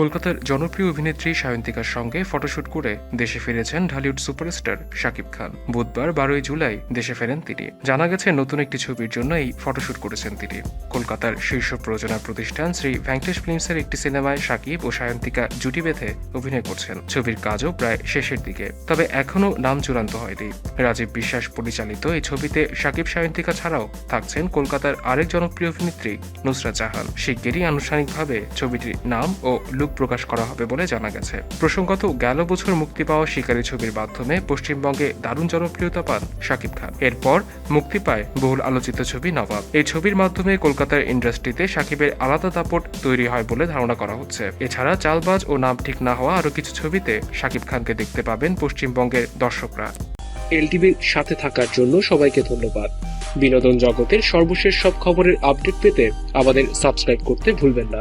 কলকাতার জনপ্রিয় অভিনেত্রী সায়ন্তিকার সঙ্গে ফটোশুট করে দেশে ফিরেছেন ঢালিউড সুপারস্টার শাকিব খান। বুধবার, বারোই জুলাই, দেশে ফেরেন তিনি। জানা গেছে, নতুন একটি ছবির জন্য এই ফটোশুট করেছেন তিনি। কলকাতার শীর্ষ প্রযোজনা প্রতিষ্ঠান শ্রী ভেঙ্কটেশ ফিল্মসের একটি সিনেমায় শাকিব ও সায়ন্তিকা জুটি বেঁধে অভিনয় করছেন। ছবির কাজও প্রায় শেষের দিকে, তবে এখনও নাম চূড়ান্ত হয়নি। রাজীব বিশ্বাস পরিচালিত এই ছবিতে শাকিব সায়ন্তিকা ছাড়াও থাকছেন কলকাতার আরেক জনপ্রিয় অভিনেত্রী নুসরাত জাহান। শিগগিরই আনুষ্ঠানিকভাবে ছবিটির নাম ও লুক প্রকাশ করা হবে বলে জানা গেছে। প্রসঙ্গত, গেল বছর মুক্তি পাওয়া শিকারী ছবির মাধ্যমে পশ্চিমবঙ্গে দারুণ জনপ্রিয়তা পান শাকিব খান। এরপর মুক্তি পায় বহুল আলোচিত ছবি নবাব। এই ছবির মাধ্যমে কলকাতার ইন্ডাস্ট্রিতে শাকিবের আলাদা দাপট তৈরি হয় বলে ধারণা করা হচ্ছে। এছাড়া চালবাজ ও নাম ঠিক না হওয়া আরও কিছু ছবিতে শাকিব খানকে দেখতে পাবেন পশ্চিমবঙ্গের দর্শকরা। এলটিভির সাথে থাকার জন্য সবাইকে ধন্যবাদ। বিনোদন জগতের সর্বশেষ সব খবরের আপডেট পেতে আমাদের সাবস্ক্রাইব করতে ভুলবেন না।